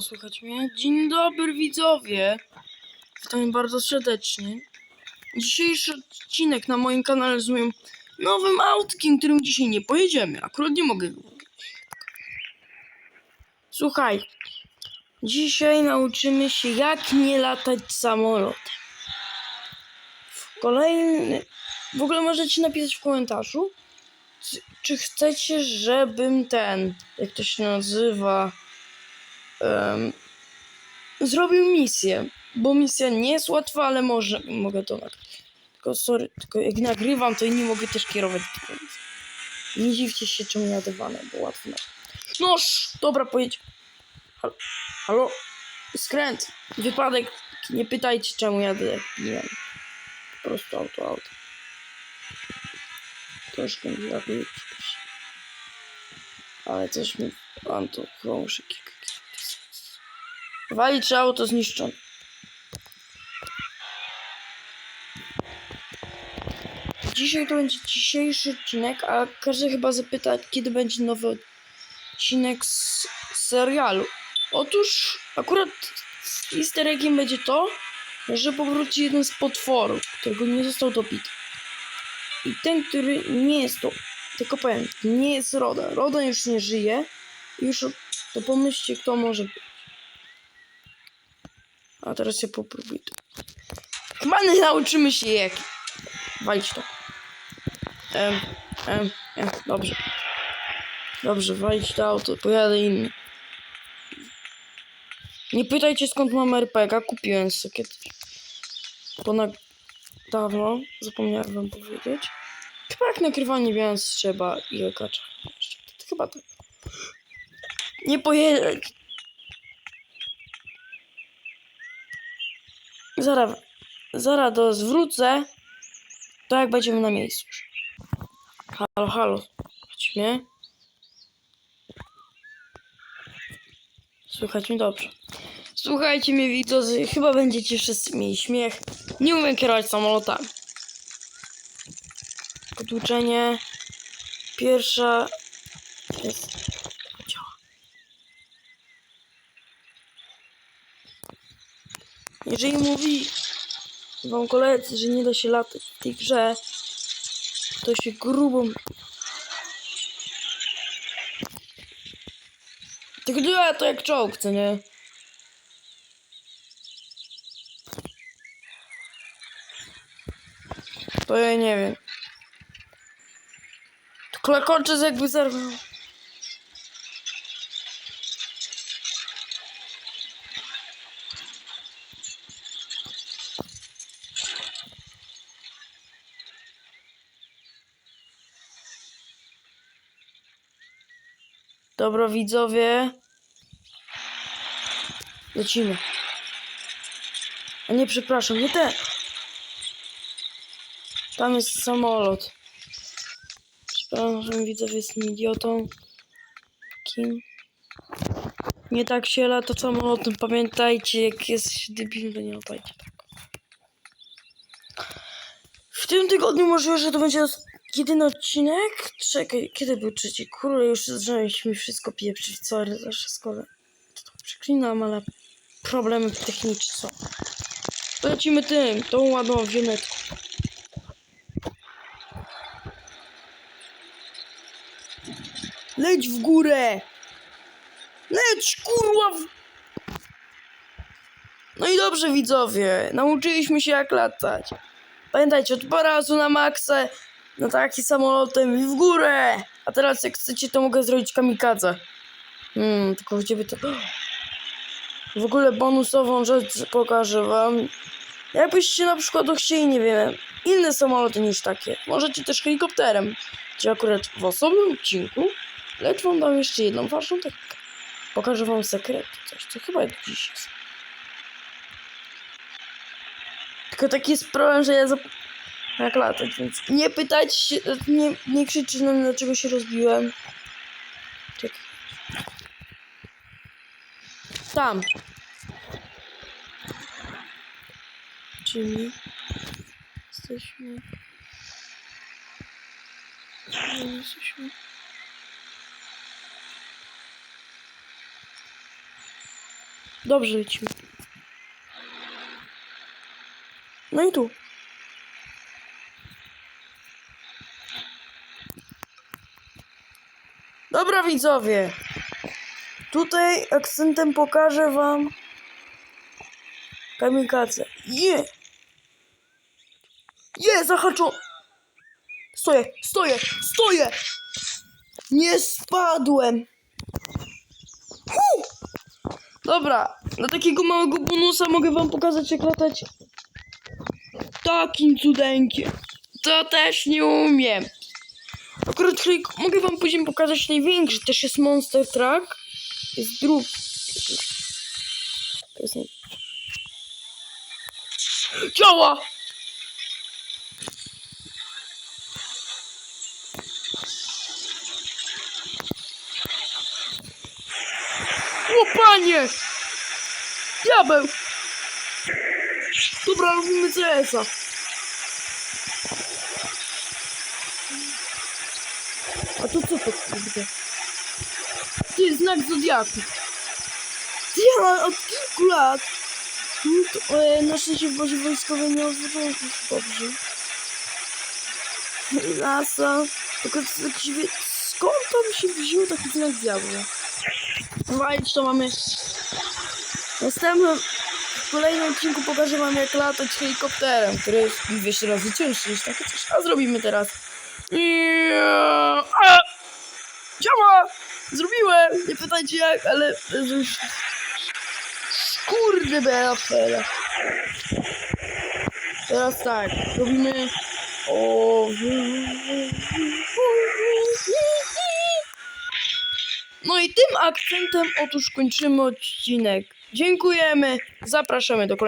Słuchać mnie? Dzień dobry widzowie. Witam bardzo serdecznie. Dzisiejszy odcinek na moim kanale z moim nowym autkiem, którym dzisiaj nie pojedziemy. Akurat nie mogę. Słuchaj. Dzisiaj nauczymy się jak nie latać samolotem. W kolejny... W ogóle możecie napisać w komentarzu, czy chcecie, żebym ten, jak to się nazywa, em, zrobił misję. Bo misja nie jest łatwa, ale może, mogę to nagrać. Tylko sorry, tylko jak nagrywam, to nie mogę też kierować misją. Nie dziwcie się, czemu jadę vanem, bo łatwo. Noż! Dobra, pojedź. Halo? Halo? Skręt. Wypadek. Nie pytajcie, czemu jadę jak pijam. Po prostu auto, auto. Troszkę mi przepraszam. Ale coś mi... Mam to krążek. Wali czy auto zniszczone. Dzisiaj to będzie dzisiejszy odcinek, a każdy chyba zapyta, kiedy będzie nowy odcinek z serialu. Otóż akurat easter eggiem będzie to, że powróci jeden z potworów, którego nie został dobity. I ten, który nie jest to, tylko powiem, nie jest Roda. Roda już nie żyje. Już to pomyślcie, kto może być. A teraz się popróbuj nie nauczymy się jak. Walić to. Em, em, em, dobrze. Dobrze, walić to auto, pojadę inny. Nie pytajcie skąd mam RPG, kupiłem sobie kiedyś. Ponad dawno, zapomniałem wam powiedzieć. Chyba jak nagrywanie więc trzeba i lekacza. To chyba tak. Nie pojedę. Zaraz, zaraz do zwrócę. To jak będziemy na miejscu. Halo, halo. Słuchajcie mnie? Słychać mnie dobrze. Słuchajcie mnie widzowie, chyba będziecie wszyscy mieli śmiech. Nie umiem kierować samolotami. Potłuczenie. Pierwsza jest. Jeżeli mówi wam koledzy, że nie da się latać w tej grze, to się grubo. Tylko działa to jak czołg, co nie? To ja nie wiem. To klakocze z jakby zerwał. Dobra, widzowie. Lecimy. A nie, przepraszam, nie ten. Tam jest samolot. Przepraszam, widzowie, jestem idiotą. Kim? Nie tak się lata samolotem. Pamiętajcie, jak jest debil, to nie latajcie tak. W tym tygodniu możliwe, że to będzie jedyny odcinek. Czekaj, kiedy był trzeci? Kurde, już zacząłeś mi wszystko pieprzyć. Sorry za wszystko, to, to przeklinam, ale problemy techniczne są. Lecimy tym, tą ładną wionetką. Leć w górę! Leć, kurwa! W... No i dobrze, widzowie. Nauczyliśmy się jak latać. Pamiętajcie, od razu na maksę, na taki samolotem i w górę! A teraz jak chcecie, to mogę zrobić kamikadze. Hmm, tylko gdzie to... W ogóle bonusową rzecz pokażę wam. Jakbyście na przykład chcieli, nie wiem, inne samoloty niż takie. Możecie też helikopterem. Czy akurat w osobnym odcinku Lecz wam dam jeszcze jedną ważną technikę. Pokażę wam sekret, coś, co chyba dziś jest. Tylko taki jest problem, że ja zap... jak latać, więc nie pytać nie, nie na mnie, dlaczego się rozbiłem. Czekaj. Tam. Czyli jesteśmy... Jesteśmy? Dobrze lecimy. No i tu. Dobra widzowie. Tutaj akcentem pokażę wam kamikacę. Je! Je, zahaczą! Stoję, stoję, stoję! Nie spadłem! Hu! Dobra, dla takiego małego bonusa mogę wam pokazać jak latać takim cudeńkiem. To też nie umiem. Akurat tutaj mogę wam później pokazać największy. Też jest Monster Truck. Jest drugi. To jest. Działa! O panie! Diabeł! Dobra, robimy CS-a. To co to kurde? Jest znak Zodiaku. Ja od kilku lat. No to, e, na szczęście w bazie wojskowej nie to dobrze. NASA. Tylko jakiś wie... Skąd tam się wziął taki znak diabła? No i to mamy. Następnym, w kolejnym odcinku pokażę wam jak latać helikopterem, który jest 200 razy cięższy niż takie coś. A zrobimy teraz. Ja- A! Działa! Zrobiłem! Nie pytajcie jak, ale... Kurde beafera. Teraz tak, robimy... O... No i tym akcentem otóż kończymy odcinek. Dziękujemy, zapraszamy do kolejnego.